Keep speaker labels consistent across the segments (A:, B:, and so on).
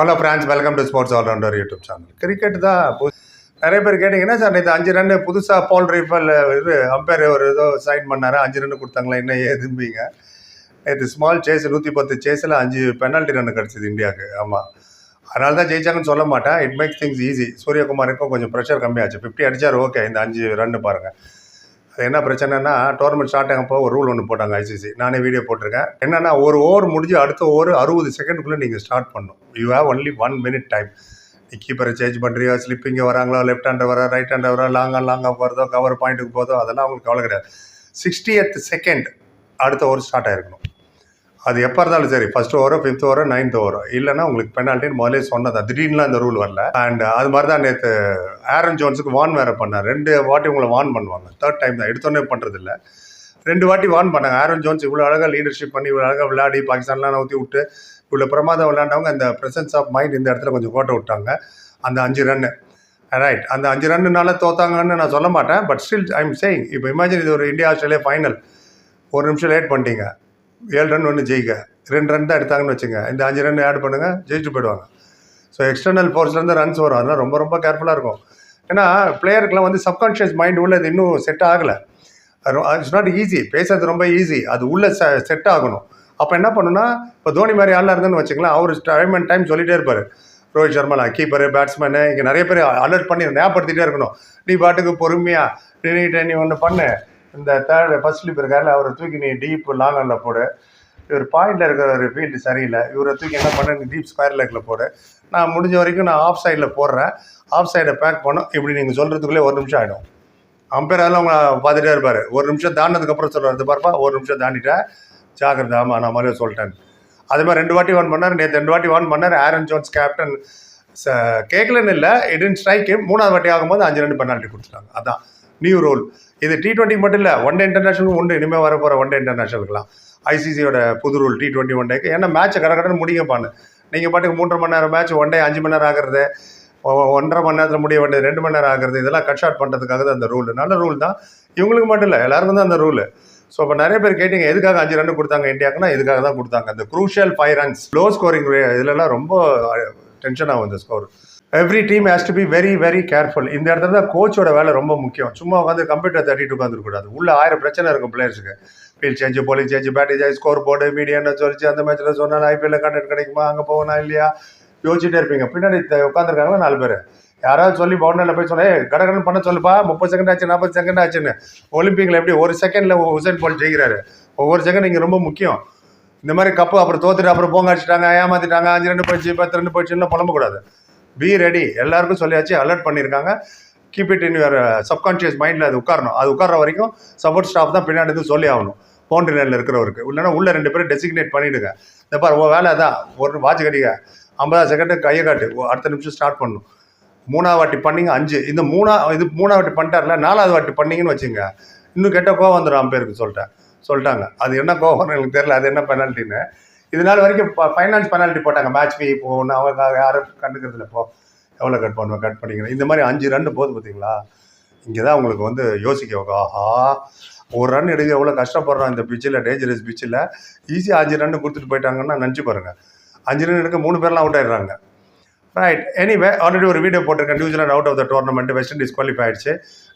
A: Hello friends welcome to sports allrounder YouTube channel cricket தான் நிறைய பேர் கேட்டிங்கன்னா சார் நேற்று அஞ்சு ரன் புதுசாக பால் ரீஃபல் இது அம்பையர் ஒரு ஏதோ சைன் பண்ணார். அஞ்சு ரன் கொடுத்தாங்களா? என்ன ஏதும்பீங்க? நேற்று ஸ்மால் சேஸ் நூற்றி பத்து சேஸில் அஞ்சு பெனால்ட்டி ரன் கிடச்சிது இந்தியாவுக்கு. ஆமாம் அதனால தான் ஜெயிச்சாங்கன்னு சொல்ல மாட்டேன். இட் மேக்ஸ் திங்ஸ் ஈஸி சூரியகுமாருக்கும் கொஞ்சம் ப்ரெஷர் கம்மியாச்சு. ஃபிஃப்டி அடிச்சார் ஓகே இந்த அஞ்சு ரன் பாருங்கள் அது என்ன பிரச்சனைனா டோர்னமெண்ட் ஸ்டார்ட் ஆகப்போ ஒரு ரூல் ஒன்று போட்டாங்க ஐசிசி நானே வீடியோ போட்டிருக்கேன். என்னன்னா ஒரு ஓவர் முடிஞ்சு அடுத்த ஓவர் அறுபது செகண்டுக்குள்ளே நீங்கள் ஸ்டார்ட் பண்ணணும். You have only one minute time நீ கீப்பரை சேஞ்ச் பண்ணுறியோ ஸ்லிப்பிங்க வராங்களோ? லெஃப்ட் ஹேண்டர் வர? ரைட் ஹேண்டர் வர? லாங்காக லாங்காக போகிறதோ கவர் பாயிண்ட்டுக்கு போதோ அதெல்லாம் அவங்களுக்கு கவலை கிடையாது. சிக்ஸ்டி எத் செகண்ட் அடுத்த ஓவர் ஸ்டார்ட் ஆகிருக்கணும் அது எப்போ இருந்தாலும் சரி ஃபர்ஸ்ட் ஓவரோ ஃபிஃப்த் ஓவரோ நைன்த் ஓவரோ இல்லைன்னா உங்களுக்கு பெனால்ட்டின்னு முதலே சொன்னதான் திடீர்னுலாம் இந்த ரூல் வரல. அண்ட் அது மாதிரி தான் நேற்று ஆரன் ஜோன்ஸுக்கு வான் வேறு பண்ணார். ரெண்டு வாட்டி உங்களை வான் பண்ணுவாங்க. தேர்ட் டைம் தான். எடுத்தோன்னே பண்ணுறதில்ல ரெண்டு வாட்டி வான் பண்ணாங்க. ஆரன் ஜோன்ஸ் இவ்வளோ அழகாக லீடர்ஷிப் பண்ணி இவ்வளோ அழகாக விளையாடி பாகிஸ்தான்லாம் ஊற்றி விட்டு இவ்வளோ பிரமாதம் விளையாண்டவங்க அந்த ப்ரெசன்ஸ் ஆஃப் மைண்ட் இந்த இடத்துல கொஞ்சம் கோட்டை விட்டாங்க. அந்த அஞ்சு ரன்னு ரைட் அந்த அஞ்சு ரன்னுனால தோத்தாங்கன்னு நான் சொல்ல மாட்டேன். But still I am saying இப்போ இமேஜின் இது ஒரு இந்தியா ஆஸ்திரேலியா ஃபைனல் ஒரு நிமிஷம் லேட் பண்ணிட்டீங்க. ஏழு ரன் ஒன்று ஜெயிக்க. ரெண்டு ரன் தான் எடுத்தாங்கன்னு வச்சுங்க. இந்த அஞ்சு ரன் ஆட் பண்ணுங்கள் ஜெயிச்சுட்டு போயிடுவாங்க. ஸோ எக்ஸ்டர்னல் ஃபோர்ஸ்லேருந்து ரன்ஸ் வரும். அதெல்லாம் ரொம்ப ரொம்ப கேர்ஃபுல்லாக இருக்கும். ஏன்னா பிளேயருக்குலாம் வந்து சப்கான்ஷியஸ் மைண்ட் உள்ள இது இன்னும் செட் ஆகலை. இட்ஸ் நாட் ஈஸி பேசுறது ரொம்ப ஈஸி அது உள்ளே செ செட் ஆகணும். அப்போ என்ன பண்ணுன்னா இப்போ தோனி மாதிரி ஆளாக இருந்தேன்னு வச்சுக்கலாம் அவர் டைம் அண்ட் டைம் சொல்லிகிட்டே இருப்பார். ரோஹித் சர்மா கீப்பரு பேட்ஸ்மேனு இங்கே நிறைய பேர் அலர்ட் பண்ணி ஞாபகப்படுத்திகிட்டே இருக்கணும். நீ பாட்டுக்கு பொறுமையாக நீ நீ ஒன்று பண்ணு. இந்த தேர்ட் ஃபர்ஸ்ட் ஸ்லிப் இருக்கார்ல அவரை தூக்கி நீ டீப் லாங் போடு. இவர் பாயிண்டில் இருக்கிற ஒரு ஃபீல்டு சரியில்லை. இவரை தூக்கி என்ன பண்ண நீ டீப் ஸ்கொயர் லெக்கில் போடு. நான் முடிஞ்ச வரைக்கும் நான் ஆஃப் சைடில் போடுறேன். ஆஃப் சைடை பேக் பண்ணோம் இப்படி நீங்கள் சொல்கிறதுக்குள்ளே ஒரு நிமிஷம் ஆகிடும் அம்பேர் அதெல்லாம் உங்களை பார்த்துட்டே இருப்பார். ஒரு நிமிஷம் தாண்டினதுக்கப்புறம் சொல்கிறது பார்ப்பா ஒரு நிமிஷம் தாண்டிட்டேன் ஜாக்கிரதை ஆமாம் நான் மாதிரியே சொல்லிட்டேன். அதே மாதிரி ரெண்டு வாட்டி ஒன் பண்ணார். நேற்று ரெண்டு வாட்டி ஒன் பண்ணார். ஆரன் ஜோன்ஸ் கேப்டன் கேட்கலன்னு இல்லை இடன் ஸ்ட்ரைக்கு மூணாவது வாட்டி ஆகும்போது அஞ்சு ரெண்டு பெனால்ட்டி கொடுத்துட்டாங்க. அதான் நியூ ரூல் இது டி டுவெண்ட்டி மட்டும் இல்லை ஒன் டே இன்டர்நேஷனல் உண்டு இனிமேல் வர போகிற ஒன் டே இன்டர்நேஷனலுக்குலாம் ஐசிசியோட புது ரூல் டி டுவெண்ட்டி ஒன் டேக்கு ஏன்னா மேட்ச்சை கடற்கடன் முடிங்கப்பான்னு நீங்கள் பாட்டுக்கு மூன்றரை மணி நேரம் மேட்ச் ஒன் டே அஞ்சு மணி நேரம் ஆகிறது. ஒன்றரை மணி நேரத்தில் முடிய வேண்டியது ரெண்டு மணி நேரம் ஆகிறது. இதெல்லாம் கட் ஷாட் பண்ணுறதுக்காக தான் அந்த ரூல் நல்ல ரூல் தான். இவங்களுக்கு மட்டும் இல்லை எல்லாருக்கும் தான் அந்த ரூல் ஸோ இப்போ நிறைய பேர் கேட்டீங்க எதுக்காக அஞ்சு ரன் கொடுத்தாங்க இந்தியாவுக்குன்னா இதுக்காக தான் கொடுத்தாங்க. அந்த crucial five runs low scoring இதுலலாம் ரொம்ப டென்ஷன் ஆகும் இந்த score every team has to be very very careful இந்த இடத்துல தான் கோச்சோட வேலை ரொம்ப முக்கியம். சும்மா உட்காந்து கம்ப்யூட்டர் தட்டிட்டு உட்காந்துருக்கூடாது உள்ள ஆயிரம் பிரச்சனை இருக்கும் பிளேயர்ஸுக்கு feel change bowling change batting change score board மீடியான்னு சொல்லிச்சு அந்த மேட்ச்சில் சொன்னால் ஐபிஎல்ல கண்டக்ட் கிடைக்குமா? அங்கே போகணும் இல்லையா? யோசிச்சுட்டே இருப்பீங்க. பின்னாடி உட்காந்துருக்காங்களா நாலு பேர். யாராவது சொல்லி பவுண்டரியில் போய் சொன்னேன் கடகடன் பண்ண சொல்லுப்பா. முப்பது செகண்ட் ஆச்சு நாற்பது செகண்ட் ஆச்சுன்னு. ஒலிம்பிக்கில் எப்படி ஒரு செகண்டில் உசைன் போல் ஜெயிக்கிறாரு. ஒவ்வொரு செகண்ட் இங்கே ரொம்ப முக்கியம். இந்த மாதிரி கப்பு அப்புறம் தோத்துட்டு அப்புறம் போங்க அடிச்சிட்டாங்க ஏமாத்திட்டாங்க அஞ்சு ரெண்டு போயிடுச்சு பத்து ரெண்டு போயிடுச்சுன்னு புலம்பக்கூடாது. பி ரெடி எல்லாருக்கும் சொல்லியாச்சு அலர்ட் பண்ணியிருக்காங்க keep it in your subconscious மைண்டில் அது உட்காரணும். அது உட்கார்ற வரைக்கும் சப்போர்ட் ஸ்டாஃப் தான் பின்னாடி இருந்து சொல்லி ஆகணும். பவுண்டரி லைனில் இருக்கிறவருக்கு. இல்லைன்னா உள்ள ரெண்டு பேரும் டெசிக்னேட் பண்ணிவிடுங்க இந்த பாரு உன் வேலை தான் ஒரு வாட்ச் கடிக்க ஐம்பதாவது செகண்டு கையை காட்டு. ஓ, அடுத்த நிமிஷம் ஸ்டார்ட் பண்ணணும் மூணாவது வாட்டி பண்ணீங்க அஞ்சு. இந்த மூணா இது மூணாவது வாட்டி பண்ணிட்டார்ல நாலாவது வாட்டி பண்ணீங்கன்னு வச்சுங்க. இன்னும் கெட்ட கோவம் வந்துடும் பேருக்கு சொல்லிட்டேன். சொல்லிட்டாங்க. அது என்ன கோவம்னு எனக்கு தெரியல. அது என்ன பெனால்ட்டின்னு இது நாள் வரைக்கும் ஃபைனான்ஸ் பெனால்ட்டி போட்டாங்க. மேட்ச் ஃபீ போகணும் அவங்க யாரும் கண்டுக்கிறதுல இப்போ எவ்வளோ கட் பண்ணுவேன் கட் பண்ணிக்கிறேன். இந்த மாதிரி அஞ்சு ரன் போகுது பார்த்தீங்களா? இங்கே தான் உங்களுக்கு வந்து யோசிக்க ஆஹா ஒரு ரன் எடுக்க எவ்வளோ கஷ்டப்படுறோம் இந்த பிச்சில் டேஞ்சரஸ் பிச்சில் ஈஸியாக அஞ்சு ரன் கொடுத்துட்டு போயிட்டாங்கன்னா நினச்சி பாருங்கள் அஞ்சு ரன் எடுக்க மூணு பேர்லாம் அவுட் ஆயிடுறாங்க. ரைட் எனிவே ஆல்ரெடி ஒரு வீடியோ போட்டிருக்கேன். New Zealand out of the tournament West Indies qualify ஆயிடுச்சு.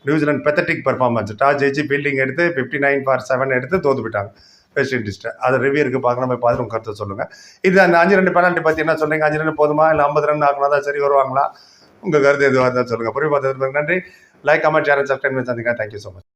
A: New Zealand pathetic performance toss ஜெயிச்சு ஃபீல்டிங் எடுத்து ஃபிஃப்டி நைன் ஃபார் செவன் எடுத்து தோத்து போயிட்டாங்க வெஸ்ட் அதை அது ரிவ்யூ இருக்குது பார்க்கணும் போய் பார்த்து உங்கள் கருத்தை சொல்லுங்கள் இது அந்த அஞ்சு ரெண்டு பெனால்ட்டி பற்றி என்ன சொல்கிறீங்க அஞ்சு ரெண்டு போதுமா? இல்லை ஐம்பது ரன் ஆக்கினா தான் சரி வருவாங்களா? உங்கள் கருத்து எதுவாக இருந்தாலும் சொல்லுங்கள் புரிய பார்த்ததுக்கு நன்றி. லைக் கமெண்ட் ஷேர் சப்ஸ்கிரைப் பண்ணி சந்திங்க தேங்க்யூ ஸோ மச்